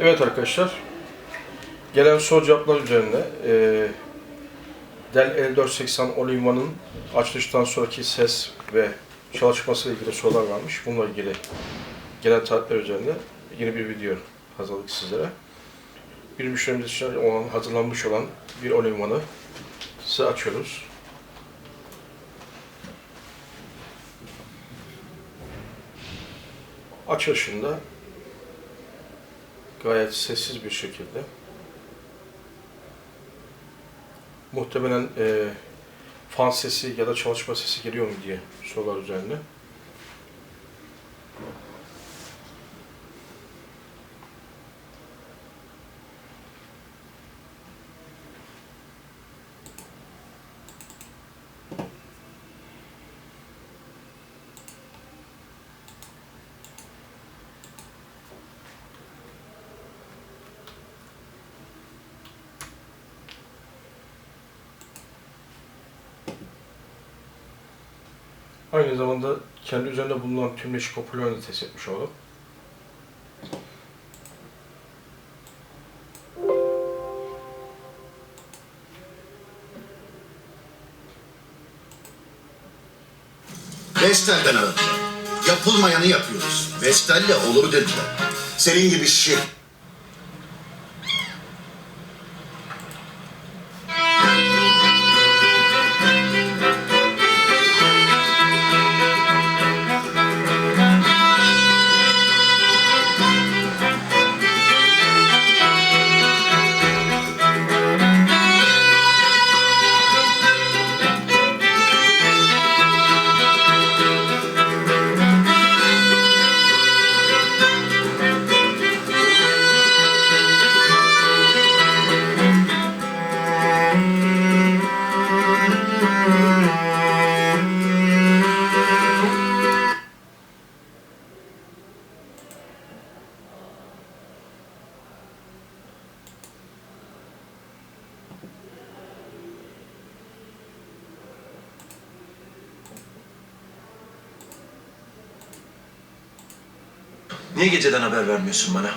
Evet arkadaşlar, gelen soru cevaplar üzerine e, Dell L480 All-in-One'ın açılıştan sonraki ses ve çalışmasıyla ilgili sorular varmış. Bununla ilgili gelen talepler üzerine yeni bir video hazırladık sizlere. Bir müşterimiz için olan, hazırlanmış olan bir All-in-One'ı size açıyoruz. Açılışında gayet sessiz bir şekilde muhtemelen e, fan sesi ya da çalışma sesi geliyor mu diye sorular üzerine. Aynı zamanda kendi üzerinde bulunan tümleşik hoparlörünü de test etmiş oldum. Vestel'den aradılar. Yapılmayanı yapıyoruz. Vestel'le olur dediler. Senin gibi şir... Niye geceden haber vermiyorsun bana?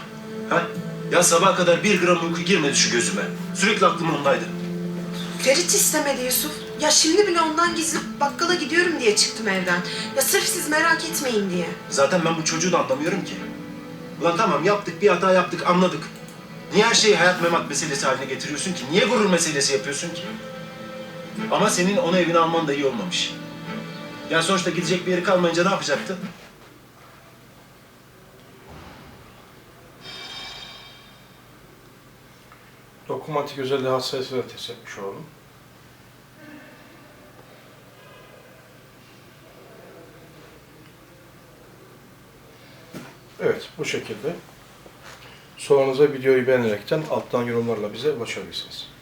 Ha? Ya sabaha kadar bir gram uyku girmedi şu gözüme. Sürekli aklım ondaydı. Ferit istemedi Yusuf. Ya şimdi bile ondan gizli bakkala gidiyorum diye çıktım evden. Ya sırf siz merak etmeyin diye. Zaten ben bu çocuğu da anlamıyorum ki. Ulan tamam yaptık bir hata yaptık anladık. Niye her şeyi hayat memat meselesi haline getiriyorsun ki? Niye gurur meselesi yapıyorsun ki? Ama senin onu evine alman da iyi olmamış. Yani sonuçta gidecek bir yeri kalmayınca ne yapacaktı? Dokunmatik özelliği hassasiyetini test etmiş oldum. Evet, bu şekilde. Sorunuza videoyu beğenerekten alttan yorumlarla bize ulaşabilirsiniz.